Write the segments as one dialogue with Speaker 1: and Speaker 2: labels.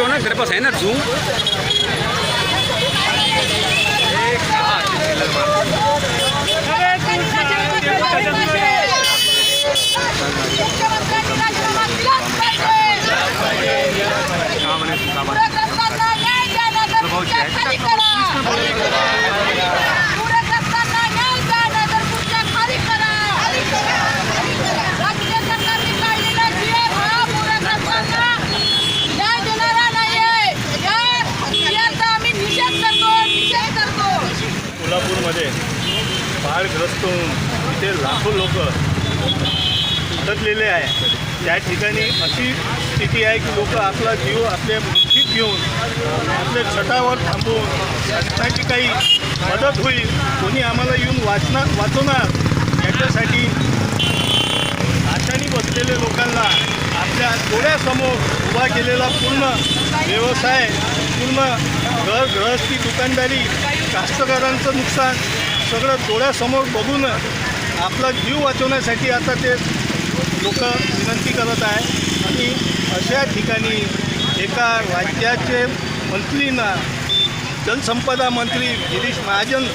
Speaker 1: हो ना तेरे
Speaker 2: पास
Speaker 3: है ना जू बाढग्रस्त होऊन इथे लाखो लोक उतरलेले आहे. त्या ठिकाणी अशी स्थिती आहे की लोक आपला जीव आपल्या मुठीत घेऊन आपल्या छटावर थांबवून त्यासाठी काही मदत होईल कोणी आम्हाला येऊन वाचणार वाचवणार याच्यासाठी आशानी बसलेले लोकांना आपल्या डोळ्यासमोर उभा केलेला पूर्ण व्यवसाय पूर्ण घर गृहस्थी दुकानदारी कास्तकारांचं नुकसान सगळं डोळ्यासमोर बघून आपला जीव वाचवण्यासाठी आता ते लोक विनंती करत आहे. आणि अशा ठिकाणी एका राज्याचे मंत्रींना जलसंपदा मंत्री गिरीश महाजन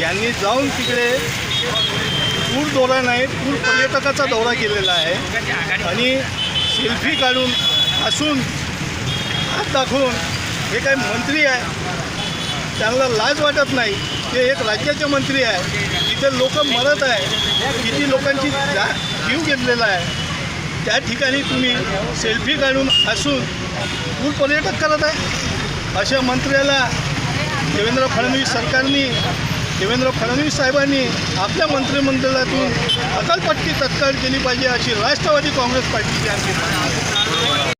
Speaker 3: यांनी जाऊन तिकडे पूर दौरा नाही पूर पर्यटकाचा दौरा केलेला आहे. आणि सेल्फी काढून हसून हात दाखवून हे काही मंत्री आहे त्यांना लाज वाटत नाही. ते एक राज्याचे मंत्री आहे. तिथे लोक मरत आहे. किती लोकांची जीव घेतलेला आहे. त्या ठिकाणी तुम्ही सेल्फी काढून हसून पूर पर्यटक करत आहे. अशा मंत्र्याला देवेंद्र फडणवीस सरकारने देवेंद्र फडणवीस साहेबांनी आपल्या मंत्रिमंडळातून अकालपट्टी तत्काळ केली पाहिजे अशी राष्ट्रवादी काँग्रेस पार्टीची आमची आहे.